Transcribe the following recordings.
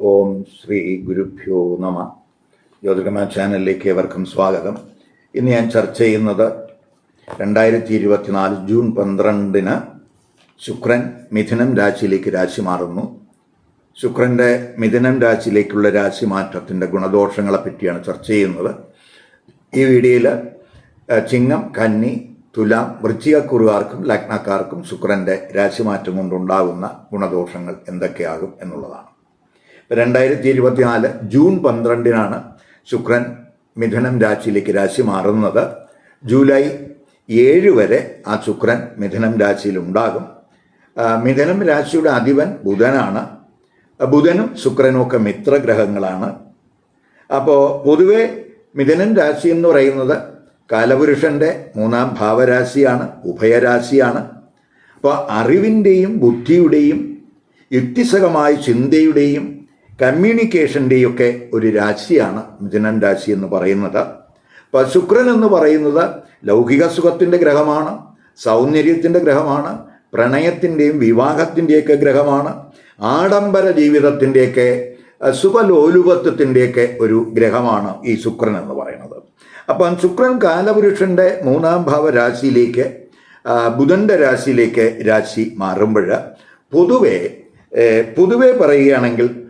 ഓം ശ്രീ ഗുരുഭ്യോ നമ. ജ്യോതികമ ചാനലിലേക്ക് ഏവർക്കും സ്വാഗതം. ഇന്ന് ഞാൻ ചർച്ച ചെയ്യുന്നത് രണ്ടായിരത്തി ഇരുപത്തിനാല് ജൂൺ പന്ത്രണ്ടിന് ശുക്രൻ മിഥുനം രാശിയിലേക്ക് രാശി മാറുന്നു. ശുക്രന്റെ മിഥുനം രാശിയിലേക്കുള്ള രാശി മാറ്റത്തിന്റെ ഗുണദോഷങ്ങളെ പറ്റിയാണ് ചർച്ച ചെയ്യുന്നത്. ഈ വീഡിയോയിൽ ചിങ്ങം കന്നി തുലാം വൃശ്ചികക്കുറുകാർക്കും ലഗ്നക്കാർക്കും ശുക്രന്റെ രാശിമാറ്റം കൊണ്ടുണ്ടാകുന്ന ഗുണദോഷങ്ങൾ എന്തൊക്കെയാകും എന്നുള്ളതാണ്. രണ്ടായിരത്തി ഇരുപത്തിനാല് ജൂൺ പന്ത്രണ്ടിനാണ് ശുക്രൻ മിഥുനം രാശിയിലേക്ക് രാശി മാറുന്നത്. ജൂലൈ ഏഴ് വരെ ആ ശുക്രൻ മിഥുനം രാശിയിൽ ഉണ്ടാകും മിഥുനം രാശിയുടെ അധിപൻ ബുധനാണ്. ബുധനും ശുക്രനും ഒക്കെ മിത്രഗ്രഹങ്ങളാണ്. അപ്പോൾ പൊതുവെ മിഥുനം രാശി എന്ന് പറയുന്നത് കാലപുരുഷന്റെ മൂന്നാം ഭാവരാശിയാണ് ഉഭയരാശിയാണ്. അപ്പോൾ അറിവിന്റെയും ബുദ്ധിയുടെയും യുക്തിസഹമായ ചിന്തയുടെയും കമ്മ്യൂണിക്കേഷന്റെയും ഒക്കെ ഒരു രാശിയാണ് മിഥുനൻ രാശി എന്ന് പറയുന്നത്. അപ്പോൾ ശുക്രൻ എന്ന് പറയുന്നത് ലൗകിക സുഖത്തിന്റെ ഗ്രഹമാണ് സൗന്ദര്യത്തിന്റെ ഗ്രഹമാണ് പ്രണയത്തിന്റെയും വിവാഹത്തിന്റെയൊക്കെ ഗ്രഹമാണ് ആഡംബര ജീവിതത്തിന്റെയൊക്കെ സുഖലോലുപത്വത്തിന്റെയൊക്കെ ഒരു ഗ്രഹമാണ് ഈ ശുക്രൻ എന്ന് പറയുന്നത്. അപ്പം ശുക്രൻ കാലപുരുഷന്റെ മൂന്നാം ഭാവ രാശിയിലേക്ക് ബുധന്റെ രാശിയിലേക്ക് രാശി മാറുമ്പോൾ പൊതുവെ പൊതുവെ പറയുകയാണെങ്കിൽ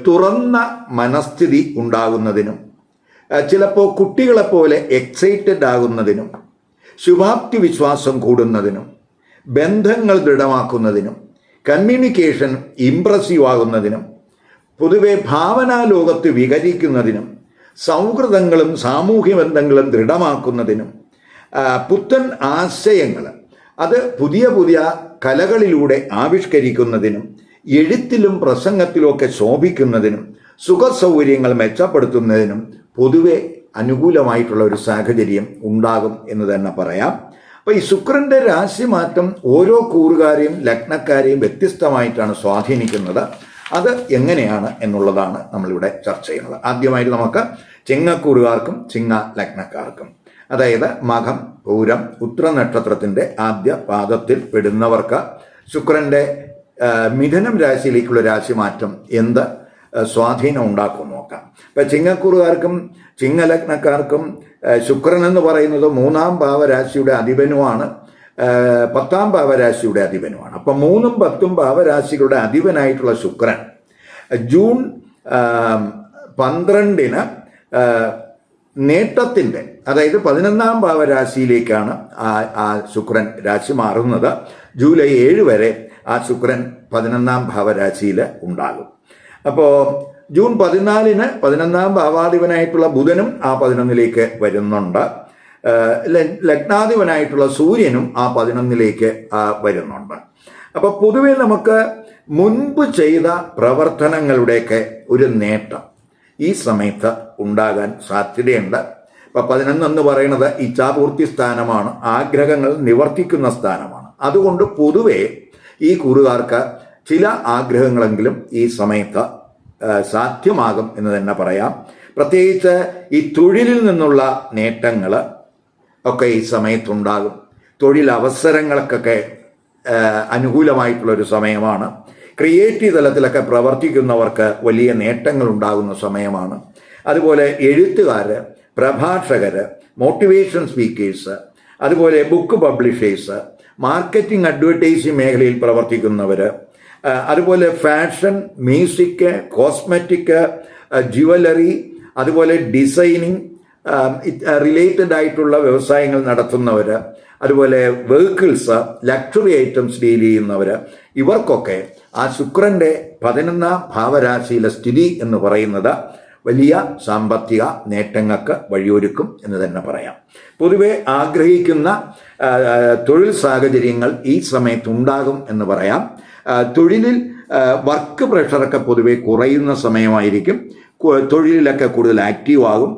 തുറന്ന മനസ്ഥിതി ഉണ്ടാകുന്നതിനും ചിലപ്പോൾ കുട്ടികളെപ്പോലെ എക്സൈറ്റഡ് ആകുന്നതിനും ശുഭാപ്തി വിശ്വാസം കൂടുന്നതിനും ബന്ധങ്ങൾ ദൃഢമാക്കുന്നതിനും കമ്മ്യൂണിക്കേഷൻ ഇംപ്രസീവ് ആകുന്നതിനും പൊതുവെ ഭാവനാ ലോകത്ത് വികരിക്കുന്നതിനും സൗഹൃദങ്ങളും സാമൂഹ്യ ബന്ധങ്ങളും ദൃഢമാക്കുന്നതിനും പുത്തൻ ആശയങ്ങൾ അത് പുതിയ പുതിയ കലകളിലൂടെ ആവിഷ്കരിക്കുന്നതിനും എഴുത്തിലും പ്രസംഗത്തിലും പ്രസംഗത്തിലുമൊക്കെ ശോഭിക്കുന്നതിനും സുഖസൗകര്യങ്ങൾ മെച്ചപ്പെടുത്തുന്നതിനും പൊതുവെ അനുകൂലമായിട്ടുള്ള ഒരു സാഹചര്യം ഉണ്ടാകും എന്ന് തന്നെ പറയാം. അപ്പോൾ ഈ ശുക്രന്റെ രാശിമാറ്റം ഓരോ കൂറുകാരെയും ലഗ്നക്കാരെയും വ്യത്യസ്തമായിട്ടാണ് സ്വാധീനിക്കുന്നത്. അത് എങ്ങനെയാണ് എന്നുള്ളതാണ് നമ്മളിവിടെ ചർച്ച ചെയ്യുന്നത്. ആദ്യമായിട്ട് നമുക്ക് ചിങ്ങക്കൂറുകാർക്കും ചിങ്ങ ലഗ്നക്കാർക്കും. അതായത് മകം പൂരം ഉത്ര നക്ഷത്രത്തിന്റെ ആദ്യ പാദത്തിൽ പെടുന്നവർക്ക് ശുക്രന്റെ മിഥുനം രാശിയിലേക്കുള്ള രാശിമാറ്റം എന്ത്? സ്വാധീനം ഉണ്ടാക്കും നോക്കാം. ഇപ്പം ചിങ്ങക്കൂറുകാർക്കും ചിങ്ങലഗ്നക്കാർക്കും ശുക്രൻ എന്ന് പറയുന്നത് മൂന്നാം ഭാവരാശിയുടെ അധിപനുമാണ്. പത്താം ഭാവരാശിയുടെ അധിപനുമാണ്. അപ്പം മൂന്നും പത്തും ഭാവരാശികളുടെ അധിപനായിട്ടുള്ള ശുക്രൻ ജൂൺ പന്ത്രണ്ടിന് നേട്ടത്തിന്റെ അതായത് പതിനൊന്നാം ഭാവരാശിയിലേക്കാണ് ആ ശുക്രൻ രാശി മാറുന്നത്. ജൂലൈ ഏഴ് വരെ ആ ശുക്രൻ പതിനൊന്നാം ഭാവരാശിയിൽ ഉണ്ടാകും. അപ്പോൾ ജൂൺ പതിനാലിന് പതിനൊന്നാം ഭാവാധിപനായിട്ടുള്ള ബുധനും ആ പതിനൊന്നിലേക്ക് വരുന്നുണ്ട്. ലഗ്നാധിപനായിട്ടുള്ള സൂര്യനും ആ പതിനൊന്നിലേക്ക് വരുന്നുണ്ട്. അപ്പോൾ പൊതുവെ നമുക്ക് മുൻപ് ചെയ്ത പ്രവർത്തനങ്ങളുടെയൊക്കെ ഒരു നേട്ടം ഈ സമയത്ത് ഉണ്ടാകാൻ സാധ്യതയുണ്ട്. ഇപ്പം പതിനൊന്ന് എന്ന് പറയുന്നത് ഇച്ഛാപൂർത്തി സ്ഥാനമാണ് ആഗ്രഹങ്ങൾ നിവർത്തിക്കുന്ന സ്ഥാനമാണ്. അതുകൊണ്ട് പൊതുവെ ഈ കൂറുകാർക്ക് ചില ആഗ്രഹങ്ങളെങ്കിലും ഈ സമയത്ത് സാധ്യമാകും എന്ന് തന്നെ പറയാം. പ്രത്യേകിച്ച് ഈ തൊഴിലിൽ നിന്നുള്ള നേട്ടങ്ങൾ ഒക്കെ ഈ സമയത്തുണ്ടാകും. തൊഴിലവസരങ്ങൾക്കൊക്കെ അനുകൂലമായിട്ടുള്ളൊരു സമയമാണ്. ക്രിയേറ്റീവ് തലത്തിലൊക്കെ പ്രവർത്തിക്കുന്നവർക്ക് വലിയ നേട്ടങ്ങൾ ഉണ്ടാകുന്ന സമയമാണ്. അതുപോലെ എഴുത്തുകാർ പ്രഭാഷകർ മോട്ടിവേഷൻ സ്പീക്കേഴ്സ് അതുപോലെ ബുക്ക് പബ്ലിഷേഴ്സ് മാർക്കറ്റിംഗ് അഡ്വർടൈസിംഗ് മേഖലയിൽ പ്രവർത്തിക്കുന്നവർ അതുപോലെ ഫാഷൻ മ്യൂസിക് കോസ്മെറ്റിക് ജുവലറി അതുപോലെ ഡിസൈനിങ് റിലേറ്റഡ് ആയിട്ടുള്ള വ്യവസായങ്ങൾ നടത്തുന്നവർ അതുപോലെ വെഹിക്കിൾസ് ലക്ഷറി ഐറ്റംസ് ഡീൽ ചെയ്യുന്നവർ ഇവർക്കൊക്കെ ആ ശുക്രന്റെ പതിനൊന്നാം ഭാവരാശിയിലെ സ്ഥിതി എന്ന് പറയുന്നത് വലിയ സാമ്പത്തിക നേട്ടങ്ങൾക്ക് വഴിയൊരുക്കും എന്ന് തന്നെ പറയാം. പൊതുവെ ആഗ്രഹിക്കുന്ന തൊഴിൽ സാഹചര്യങ്ങൾ ഈ സമയത്ത് ഉണ്ടാകും എന്ന് പറയാം. തൊഴിലിൽ വർക്ക് പ്രഷറൊക്കെ പൊതുവെ കുറയുന്ന സമയമായിരിക്കും. തൊഴിലിലൊക്കെ കൂടുതൽ ആക്റ്റീവ് ആകും.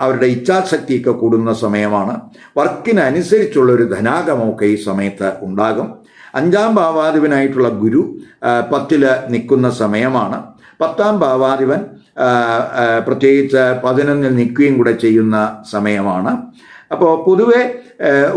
അവരുടെ ഇച്ഛാശക്തിയൊക്കെ കൂടുന്ന സമയമാണ്. വർക്കിനനുസരിച്ചുള്ള ഒരു ധനാഗമമൊക്കെ ഈ സമയത്ത് ഉണ്ടാകും. അഞ്ചാം ഭാവാധിപനായിട്ടുള്ള ഗുരു പത്തിൽ നിൽക്കുന്ന സമയമാണ്. പത്താം ഭാവാധിപൻ പ്രത്യേകിച്ച് പതിനൊന്നിൽ നിൽക്കുകയും കൂടെ ചെയ്യുന്ന സമയമാണ്. അപ്പോൾ പൊതുവെ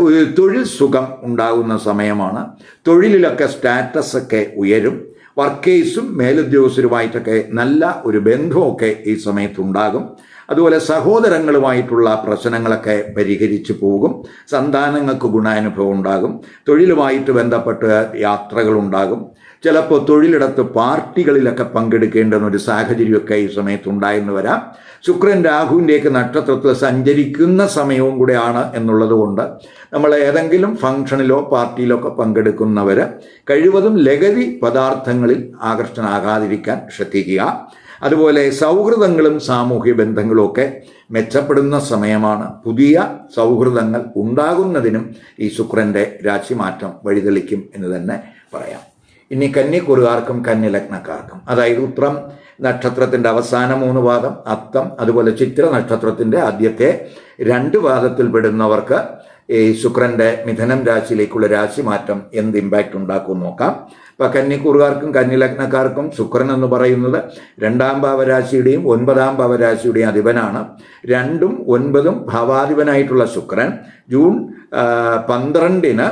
ഒരു തൊഴിൽ സുഖം ഉണ്ടാകുന്ന സമയമാണ്. തൊഴിലിലൊക്കെ സ്റ്റാറ്റസ് ഒക്കെ ഉയരും. വർക്കേഴ്സും മേലുദ്യോഗസ്ഥരുമായിട്ടൊക്കെ നല്ല ഒരു ബന്ധമൊക്കെ ഈ സമയത്തുണ്ടാകും. അതുപോലെ സഹോദരങ്ങളുമായിട്ടുള്ള പ്രശ്നങ്ങളൊക്കെ പരിഹരിച്ചു പോകും. സന്താനങ്ങൾക്ക് ഗുണാനുഭവം ഉണ്ടാകും. തൊഴിലുമായിട്ട് ബന്ധപ്പെട്ട് യാത്രകളുണ്ടാകും. ചിലപ്പോൾ തൊഴിലിടത്ത് പാർട്ടികളിലൊക്കെ പങ്കെടുക്കേണ്ടുന്ന ഒരു സാഹചര്യമൊക്കെ ഈ സമയത്ത് ഉണ്ടായെന്ന് വരാം. ശുക്രൻ രാഹുവിന്റെയൊക്കെ നക്ഷത്രത്തിൽ സഞ്ചരിക്കുന്ന സമയവും കൂടെയാണ് എന്നുള്ളത് കൊണ്ട് നമ്മൾ ഏതെങ്കിലും ഫംഗ്ഷനിലോ പാർട്ടിയിലോ ഒക്കെ പങ്കെടുക്കുന്നവർ കഴിവതും ലഹരി പദാർത്ഥങ്ങളിൽ ആകർഷണാകാതിരിക്കാൻ ശ്രദ്ധിക്കുക. അതുപോലെ സൗഹൃദങ്ങളും സാമൂഹ്യ ബന്ധങ്ങളും ഒക്കെ മെച്ചപ്പെടുന്ന സമയമാണ്. പുതിയ സൗഹൃദങ്ങൾ ഉണ്ടാകുന്നതിനും ഈ ശുക്രന്റെ രാശിമാറ്റം വഴിതെളിക്കും എന്ന് തന്നെ പറയാം. ഇനി കന്യക്കുറുകാർക്കും കന്യലഗ്നക്കാർക്കും അതായത് ഉത്രം നക്ഷത്രത്തിന്റെ അവസാന മൂന്ന് പാദം അത്തം അതുപോലെ ചിത്ര നക്ഷത്രത്തിന്റെ ആദ്യത്തെ രണ്ട് പാദത്തിൽ പെടുന്നവർക്ക് ഈ ശുക്രന്റെ മിഥനം രാശിയിലേക്കുള്ള രാശിമാറ്റം എന്ത് ഇമ്പാക്റ്റ് ഉണ്ടാക്കും നോക്കാം. ഇപ്പം കന്നിക്കൂറുകാർക്കും കന്നിലഗ്നക്കാർക്കും ശുക്രൻ എന്ന് പറയുന്നത് രണ്ടാം ഭാവരാശിയുടെയും ഒൻപതാം ഭാവരാശിയുടെയും അധിപനാണ്. രണ്ടും ഒൻപതും ഭാവാധിപനായിട്ടുള്ള ശുക്രൻ. ജൂൺ പന്ത്രണ്ടിന്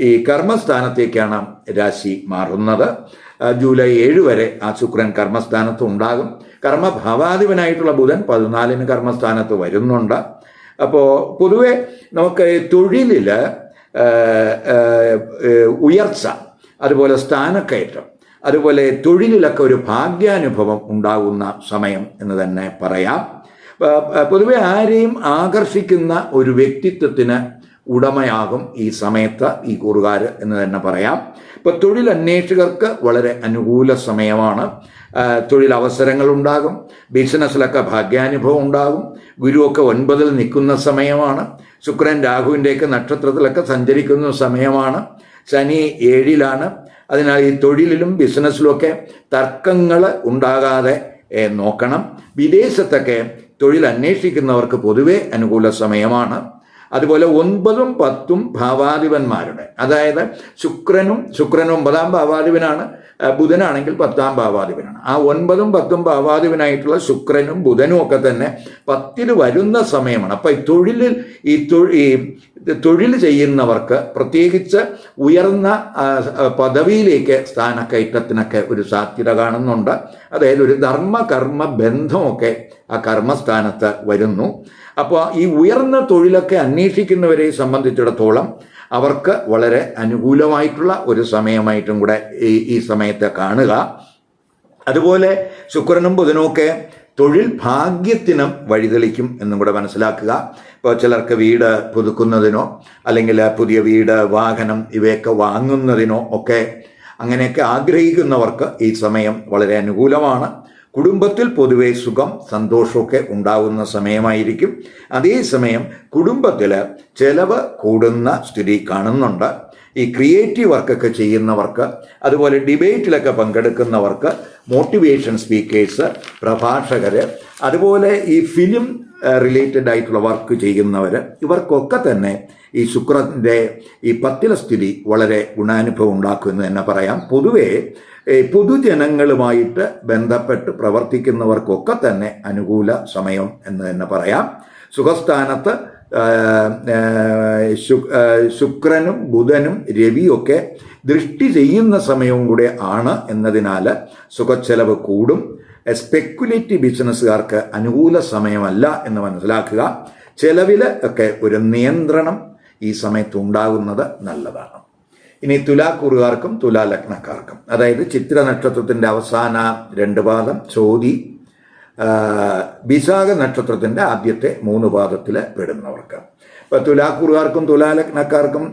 ഈ കർമ്മസ്ഥാനത്തേക്കാണ് രാശി മാറുന്നത്. ജൂലൈ ഏഴ് വരെ ആ ശുക്രൻ കർമ്മസ്ഥാനത്ത് ഉണ്ടാകും. കർമ്മഭാവാധിപനായിട്ടുള്ള ബുധൻ പതിനാലിന് കർമ്മസ്ഥാനത്ത് വരുന്നുണ്ട്. അപ്പോൾ പൊതുവെ നമുക്ക് തൊഴിലിൽ ഉയർച്ച അതുപോലെ സ്ഥാനക്കയറ്റം അതുപോലെ തൊഴിലിലൊക്കെ ഒരു ഭാഗ്യാനുഭവം ഉണ്ടാകുന്ന സമയം എന്ന് തന്നെ പറയാം. പൊതുവെ ആരെയും ആകർഷിക്കുന്ന ഒരു വ്യക്തിത്വത്തിന് ഉടമയാകും ഈ സമയത്ത് ഈ കൂറുകാർ എന്ന് തന്നെ പറയാം. ഇപ്പൊ തൊഴിൽ അന്വേഷകർക്ക് വളരെ അനുകൂല സമയമാണ്. തൊഴിലവസരങ്ങൾ ഉണ്ടാകും ബിസിനസ്സിലൊക്കെ ഭാഗ്യാനുഭവം ഉണ്ടാകും ഗുരുവൊക്കെ ഒൻപതിൽ നിൽക്കുന്ന സമയമാണ് ശുക്രൻ രാഹുവിന്റെയൊക്കെ നക്ഷത്രത്തിലൊക്കെ സഞ്ചരിക്കുന്ന സമയമാണ് ശനി ഏഴിലാണ്. അതിനാൽ ഈ തൊഴിലിലും ബിസിനസ്സിലുമൊക്കെ തർക്കങ്ങൾ ഉണ്ടാകാതെ നോക്കണം. വിദേശത്തൊക്കെ തൊഴിൽ അന്വേഷിക്കുന്നവർക്ക് പൊതുവെ അനുകൂല സമയമാണ്. അതുപോലെ ഒൻപതും പത്തും ഭാവാധിപന്മാരുടെ അതായത് ശുക്രനും ശുക്രനും ഒമ്പതാം ഭാവാധിപനാണ്. ബുധനാണെങ്കിൽ പത്താം ഭാവാധിപനാണ്. ആ ഒൻപതും പത്തും ഭാവാധിപനായിട്ടുള്ള ശുക്രനും ബുധനും ഒക്കെ തന്നെ പത്തിൽ വരുന്ന സമയമാണ്. അപ്പം ഈ തൊഴിലിൽ ഈ തൊഴിൽ ഈ തൊഴിൽ ചെയ്യുന്നവർക്ക് പ്രത്യേകിച്ച് ഉയർന്ന പദവിയിലേക്ക് സ്ഥാനക്കയറ്റത്തിനൊക്കെ ഒരു സാധ്യത കാണുന്നുണ്ട്. അതായത് ഒരു ധർമ്മ കർമ്മ ബന്ധമൊക്കെ ആ കർമ്മസ്ഥാനത്ത് വരുന്നു. അപ്പോൾ ഈ ഉയർന്ന തൊഴിലൊക്കെ അന്വേഷിക്കുന്നവരെ സംബന്ധിച്ചിടത്തോളം അവർക്ക് വളരെ അനുകൂലമായിട്ടുള്ള ഒരു സമയമായിട്ടും കൂടെ ഈ ഈ സമയത്തെ കാണുക. അതുപോലെ ശുക്രനും ബുധനുമൊക്കെ തൊഴിൽ ഭാഗ്യത്തിനും വഴിതെളിക്കും എന്നും കൂടെ മനസ്സിലാക്കുക. ഇപ്പോൾ ചിലർക്ക് വീട് പുതുക്കുന്നതിനോ അല്ലെങ്കിൽ പുതിയ വീട് വാഹനം ഇവയൊക്കെ വാങ്ങുന്നതിനോ ഒക്കെ അങ്ങനെയൊക്കെ ആഗ്രഹിക്കുന്നവർക്ക് ഈ സമയം വളരെ അനുകൂലമാണ്. കുടുംബത്തിൽ പൊതുവെ സുഖം സന്തോഷമൊക്കെ ഉണ്ടാകുന്ന സമയമായിരിക്കും. അതേസമയം കുടുംബത്തിൽ ചെലവ് കൂടുന്ന സ്ഥിതി കാണുന്നുണ്ട്. ഈ ക്രിയേറ്റീവ് വർക്കൊക്കെ ചെയ്യുന്നവർക്ക് അതുപോലെ ഡിബേറ്റിലൊക്കെ പങ്കെടുക്കുന്നവർക്ക് മോട്ടിവേഷൻ സ്പീക്കേഴ്സ് പ്രഭാഷകർ അതുപോലെ ഈ ഫിലിം റിലേറ്റഡ് ആയിട്ടുള്ള വർക്ക് ചെയ്യുന്നവർ ഇവർക്കൊക്കെ തന്നെ ഈ ശുക്രന്റെ ഈ പത്തില സ്ഥിതി വളരെ ഗുണാനുഭവം ഉണ്ടാക്കുമെന്ന് തന്നെ പറയാം. പൊതുവേ പൊതുജനങ്ങളുമായിട്ട് ബന്ധപ്പെട്ട് പ്രവർത്തിക്കുന്നവർക്കൊക്കെ തന്നെ അനുകൂല സമയം എന്ന് തന്നെ പറയാം. സുഖസ്ഥാനത്ത് ശുക്രനും ബുധനും രവിയൊക്കെ ദൃഷ്ടി ചെയ്യുന്ന സമയവും കൂടെ ആണ് എന്നതിനാൽ സുഖച്ചെലവ് കൂടും. സ്പെക്കുലേറ്റീവ് ബിസിനസ്സുകാർക്ക് അനുകൂല സമയമല്ല എന്ന് മനസ്സിലാക്കുക. ചെലവിൽ ഒക്കെ ഒരു നിയന്ത്രണം ഈ സമയത്ത് ഉണ്ടാകുന്നത് നല്ലതാണ്. ഇനി തുലാക്കൂറുകാർക്കും തുലാലഗ്നക്കാർക്കും അതായത് ചിത്ര നക്ഷത്രത്തിന്റെ അവസാന രണ്ട് പാദം ചോതി വിശാഖ നക്ഷത്രത്തിന്റെ ആദ്യത്തെ മൂന്ന് പാദത്തിൽ പെടുന്നവർക്ക്. ഇപ്പോൾ തുലാക്കൂറുകാർക്കും തുലാലഗ്നക്കാർക്കും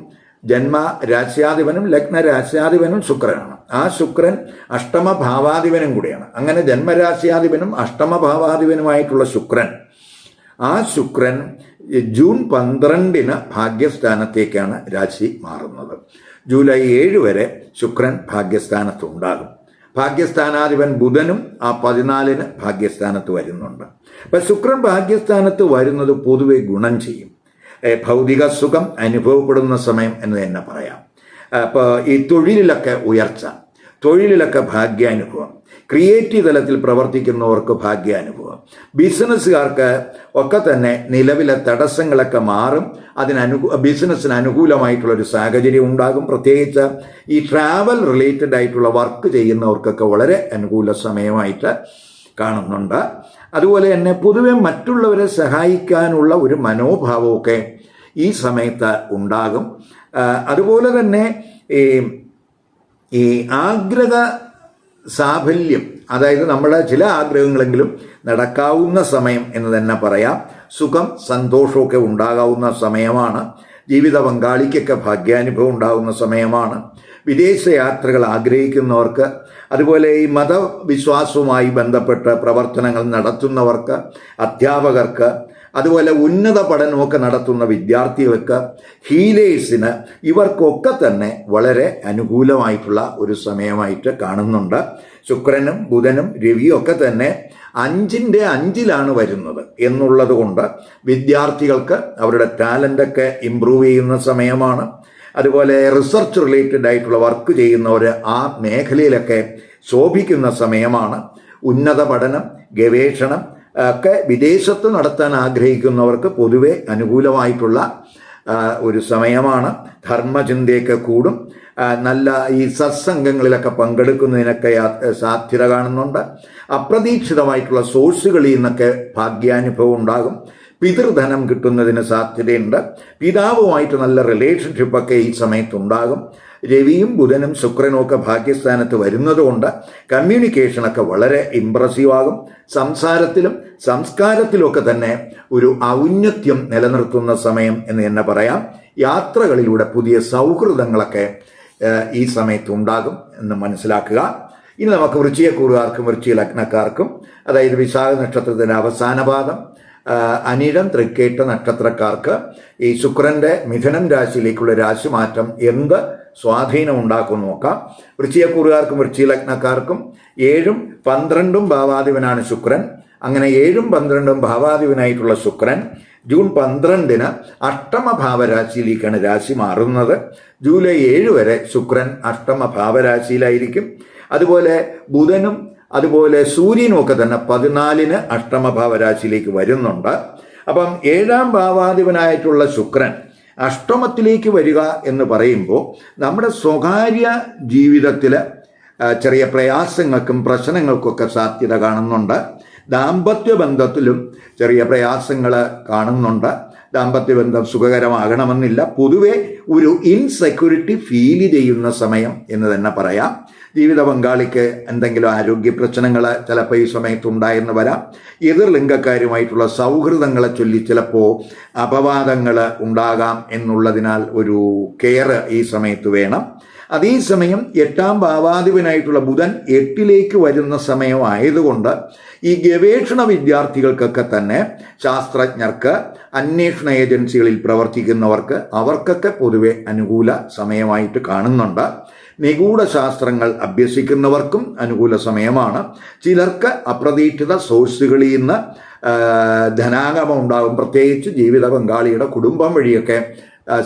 ജന്മ രാശ്യാധിപനും ലഗ്ന രാശ്യാധിപനും ശുക്രനാണ്. ആ ശുക്രൻ അഷ്ടമഭാവാധിപനും കൂടിയാണ്. അങ്ങനെ ജന്മരാശ്യാധിപനും അഷ്ടമഭാവാധിപനുമായിട്ടുള്ള ശുക്രൻ. ആ ശുക്രൻ ജൂൺ പന്ത്രണ്ടിന് ഭാഗ്യസ്ഥാനത്തേക്കാണ് രാശി മാറുന്നത്. ജൂലൈ ഏഴ് വരെ ശുക്രൻ ഭാഗ്യസ്ഥാനത്തുണ്ടാകും. ഭാഗ്യസ്ഥാനാധിപൻ ബുധനും ആ പതിനാലിന് ഭാഗ്യസ്ഥാനത്ത് വരുന്നുണ്ട്. അപ്പം ശുക്രൻ ഭാഗ്യസ്ഥാനത്ത് വരുന്നത് പൊതുവെ ഗുണം ചെയ്യും. ഭൗതിക സുഖം അനുഭവപ്പെടുന്ന സമയം എന്ന് തന്നെ പറയാം. അപ്പോൾ ഈ തൊഴിലിലൊക്കെ ഉയർച്ച തൊഴിലിലൊക്കെ ഭാഗ്യാനുഭവം ക്രിയേറ്റീവ് തലത്തിൽ പ്രവർത്തിക്കുന്നവർക്ക് ഭാഗ്യാനുഭവം ബിസിനസ്സുകാർക്ക് ഒക്കെ തന്നെ നിലവിലെ തടസ്സങ്ങളൊക്കെ മാറും അതിനനുകൂ ബിസിനസ്സിന് അനുകൂലമായിട്ടുള്ള ഒരു സാഹചര്യം ഉണ്ടാകും. പ്രത്യേകിച്ച് ഈ ട്രാവൽ റിലേറ്റഡ് ആയിട്ടുള്ള വർക്ക് ചെയ്യുന്നവർക്കൊക്കെ വളരെ അനുകൂല സമയമായിട്ട് കാണുന്നുണ്ട്. അതുപോലെ തന്നെ പൊതുവെ മറ്റുള്ളവരെ സഹായിക്കാനുള്ള ഒരു മനോഭാവമൊക്കെ ഈ സമയത്ത് ഉണ്ടാകും. അതുപോലെ തന്നെ ഈ ഈ ആഗ്രഹ സാഫല്യം അതായത് നമ്മുടെ ചില ആഗ്രഹങ്ങളെങ്കിലും നടക്കാവുന്ന സമയം എന്ന് തന്നെ പറയാം. സുഖം സന്തോഷമൊക്കെ ഉണ്ടാകാവുന്ന സമയമാണ്. ജീവിത പങ്കാളിക്കൊക്കെ ഭാഗ്യാനുഭവം ഉണ്ടാകുന്ന സമയമാണ്. വിദേശ യാത്രകൾ ആഗ്രഹിക്കുന്നവർക്ക് അതുപോലെ ഈ മതവിശ്വാസവുമായി ബന്ധപ്പെട്ട് പ്രവർത്തനങ്ങൾ നടത്തുന്നവർക്ക് അധ്യാപകർക്ക് അതുപോലെ ഉന്നത പഠനമൊക്കെ നടത്തുന്ന വിദ്യാർത്ഥികൾക്ക് ഹീലേഴ്സിന് ഇവർക്കൊക്കെ തന്നെ വളരെ അനുകൂലമായിട്ടുള്ള ഒരു സമയമായിട്ട് കാണുന്നുണ്ട്. ശുക്രനും ബുധനും രവിയും ഒക്കെ തന്നെ അഞ്ചിന്റെ അഞ്ചിലാണ് വരുന്നത് എന്നുള്ളത് കൊണ്ട് വിദ്യാർത്ഥികൾക്ക് അവരുടെ ടാലന്റൊക്കെ ഇമ്പ്രൂവ് ചെയ്യുന്ന സമയമാണ്. അതുപോലെ റിസർച്ച് റിലേറ്റഡ് ആയിട്ടുള്ള വർക്ക് ചെയ്യുന്നവർ ആ മേഖലയിലൊക്കെ ശോഭിക്കുന്ന സമയമാണ്. ഉന്നത പഠനം ഗവേഷണം ഒക്കെ വിദേശത്ത് നടത്താൻ ആഗ്രഹിക്കുന്നവർക്ക് പൊതുവെ അനുകൂലമായിട്ടുള്ള ഒരു സമയമാണ്. ധർമ്മചിന്തയൊക്കെ കൂടും. നല്ല ഈ സത്സംഗങ്ങളിലൊക്കെ പങ്കെടുക്കുന്നതിനൊക്കെ സാധ്യത കാണുന്നുണ്ട്. അപ്രതീക്ഷിതമായിട്ടുള്ള സോഴ്സുകളിൽ നിന്നൊക്കെ ഭാഗ്യാനുഭവം ഉണ്ടാകും. പിതൃധനം കിട്ടുന്നതിന് സാധ്യതയുണ്ട്. പിതാവുമായിട്ട് നല്ല റിലേഷൻഷിപ്പൊക്കെ ഈ സമയത്തുണ്ടാകും. രവിയും ബുധനും ശുക്രനും ഒക്കെ ഭാഗ്യസ്ഥാനത്ത് വരുന്നതുകൊണ്ട് കമ്മ്യൂണിക്കേഷനൊക്കെ വളരെ ഇമ്പ്രസീവ് ആകും. സംസാരത്തിലും സംസ്കാരത്തിലുമൊക്കെ തന്നെ ഒരു ഔന്നത്യം നിലനിർത്തുന്ന സമയം എന്ന് തന്നെ പറയാം. യാത്രകളിലൂടെ പുതിയ സൗഹൃദങ്ങളൊക്കെ ഈ സമയത്ത് ഉണ്ടാകും എന്ന് മനസ്സിലാക്കുക. ഇനി നമുക്ക് വൃശ്ചികക്കൂറുകാർക്കും വൃശ്ചിക ലഗ്നക്കാർക്കും അതായത് വിശാഖ നക്ഷത്രത്തിന്റെ അവസാന പാദം അനിഴം തൃക്കേട്ട നക്ഷത്രക്കാർക്ക് ഈ ശുക്രന്റെ മിഥുനം രാശിയിലേക്കുള്ള രാശിമാറ്റം എന്ത് സ്വാധീനം ഉണ്ടാക്കും നോക്കാം വൃശ്ചികക്കൂറുകാർക്കും വൃശ്ചികലഗ്നക്കാർക്കും ഏഴും പന്ത്രണ്ടും ഭാവാധിപനാണ് ശുക്രൻ. അങ്ങനെ ഏഴും പന്ത്രണ്ടും ഭാവാധിപനായിട്ടുള്ള ശുക്രൻ ജൂൺ പന്ത്രണ്ടിന് അഷ്ടമ ഭാവരാശിയിലേക്കാണ് രാശി മാറുന്നത്. ജൂലൈ ഏഴ് വരെ ശുക്രൻ അഷ്ടമ ഭാവരാശിയിലായിരിക്കും അതുപോലെ ബുധനും അതുപോലെ സൂര്യനും ഒക്കെ തന്നെ പതിനാലിന് അഷ്ടമ ഭാവരാശിയിലേക്ക് വരുന്നുണ്ട്. അപ്പം ഏഴാം ഭാവാധിപനായിട്ടുള്ള ശുക്രൻ അഷ്ടമത്തിലേക്ക് വരിക എന്ന് പറയുമ്പോൾ നമ്മുടെ സ്വകാര്യ ജീവിതത്തിൽ ചെറിയ പ്രയാസങ്ങൾക്കും പ്രശ്നങ്ങൾക്കൊക്കെ സാധ്യത കാണുന്നുണ്ട്. ദാമ്പത്യ ബന്ധത്തിലും ചെറിയ പ്രയാസങ്ങൾ കാണുന്നുണ്ട്. ദാമ്പത്യ ബന്ധം സുഖകരമാകണമെന്നില്ല. പൊതുവെ ഒരു ഇൻസെക്യൂരിറ്റി ഫീൽ ചെയ്യുന്ന സമയം എന്ന് തന്നെ പറയാം. ജീവിത പങ്കാളിക്ക് എന്തെങ്കിലും ആരോഗ്യ പ്രശ്നങ്ങൾ ചിലപ്പോൾ ഈ സമയത്ത് ഉണ്ടായെന്ന് വരാം. എതിർ ലിംഗക്കാരുമായിട്ടുള്ള സൗഹൃദങ്ങളെ ചൊല്ലി ചിലപ്പോൾ അപവാദങ്ങൾ ഉണ്ടാകാം എന്നുള്ളതിനാൽ ഒരു കെയർ ഈ സമയത്ത് വേണം. അതേസമയം എട്ടാം ഭാവാധിപനായിട്ടുള്ള ബുധൻ എട്ടിലേക്ക് വരുന്ന സമയമായതുകൊണ്ട് ഈ ഗവേഷണ വിദ്യാർത്ഥികൾക്കൊക്കെ തന്നെ ശാസ്ത്രജ്ഞർക്ക് അന്വേഷണ ഏജൻസികളിൽ പ്രവർത്തിക്കുന്നവർക്ക് അവർക്കൊക്കെ പൊതുവെ അനുകൂല സമയമായിട്ട് കാണുന്നുണ്ട്. നിഗൂഢ ശാസ്ത്രങ്ങൾ അഭ്യസിക്കുന്നവർക്കും അനുകൂല സമയമാണ്. ചിലർക്ക് അപ്രതീക്ഷിത സോഴ്സുകളിൽ നിന്ന് ധനാഗമം ഉണ്ടാകും. പ്രത്യേകിച്ച് ജീവിത പങ്കാളിയുടെ കുടുംബം വഴിയൊക്കെ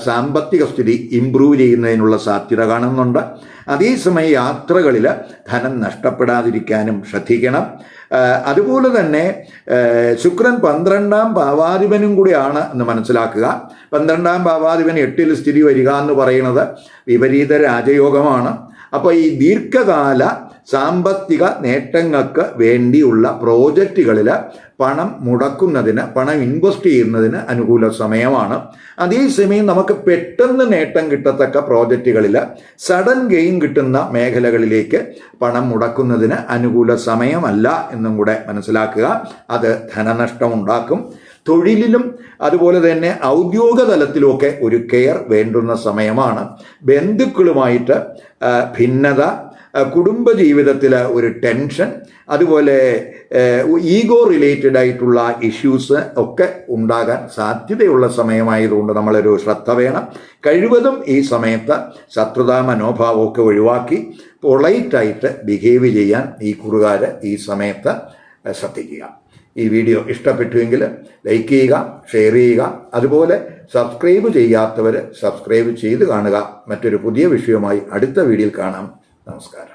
സാമ്പത്തിക സ്ഥിതി ഇംപ്രൂവ് ചെയ്യുന്നതിനുള്ള സാധ്യത കാണുന്നുണ്ട്. അതേസമയം യാത്രകളിൽ ധനം നഷ്ടപ്പെടാതിരിക്കാനും ശ്രദ്ധിക്കണം. അതുപോലെ തന്നെ ശുക്രൻ പന്ത്രണ്ടാം ഭാവാധിപനും കൂടിയാണ് എന്ന് മനസ്സിലാക്കുക. പന്ത്രണ്ടാം ഭാവാധിപൻ എട്ടിൽ സ്ഥിതി വരിക എന്ന് പറയുന്നത് വിപരീത രാജയോഗമാണ്. അപ്പോൾ ഈ ദീർഘകാല സാമ്പത്തിക നേട്ടങ്ങൾക്ക് വേണ്ടിയുള്ള പ്രോജക്റ്റുകളിൽ പണം മുടക്കുന്നതിന് പണം ഇൻവെസ്റ്റ് ചെയ്യുന്നതിന് അനുകൂല സമയമാണ്. അതേസമയം നമുക്ക് പെട്ടെന്ന് നേട്ടം കിട്ടത്തക്ക പ്രോജക്റ്റുകളിൽ സഡൻ ഗെയിൻ കിട്ടുന്ന മേഖലകളിലേക്ക് പണം മുടക്കുന്നതിന് അനുകൂല സമയമല്ല എന്നും കൂടെ മനസ്സിലാക്കുക. അത് ധനനഷ്ടം ഉണ്ടാക്കും തൊഴിലിലും അതുപോലെ തന്നെ ഔദ്യോഗിക തലത്തിലുമൊക്കെ ഒരു കെയർ വേണ്ടുന്ന സമയമാണ്. ബന്ധുക്കളുമായിട്ട് ഭിന്നത കുടുംബജീവിതത്തിൽ ഒരു ടെൻഷൻ അതുപോലെ ഈഗോ റിലേറ്റഡ് ആയിട്ടുള്ള ഇഷ്യൂസ് ഒക്കെ ഉണ്ടാകാൻ സാധ്യതയുള്ള സമയമായതുകൊണ്ട് നമ്മളൊരു ശ്രദ്ധ വേണം. കഴിവതും ഈ സമയത്ത് ശത്രുതാ മനോഭാവമൊക്കെ ഒഴിവാക്കി പൊളൈറ്റായിട്ട് ബിഹേവ് ചെയ്യാൻ ഈ കുറുകാർ ഈ സമയത്ത് ശ്രദ്ധിക്കുക. ഈ വീഡിയോ ഇഷ്ടപ്പെട്ടുവെങ്കിൽ ലൈക്ക് ചെയ്യുക ഷെയർ ചെയ്യുക. അതുപോലെ സബ്സ്ക്രൈബ് ചെയ്യാത്തവർ സബ്സ്ക്രൈബ് ചെയ്ത് കാണുക. മറ്റൊരു പുതിയ വിഷയവുമായി അടുത്ത വീഡിയോയിൽ കാണാം. Não, os caras.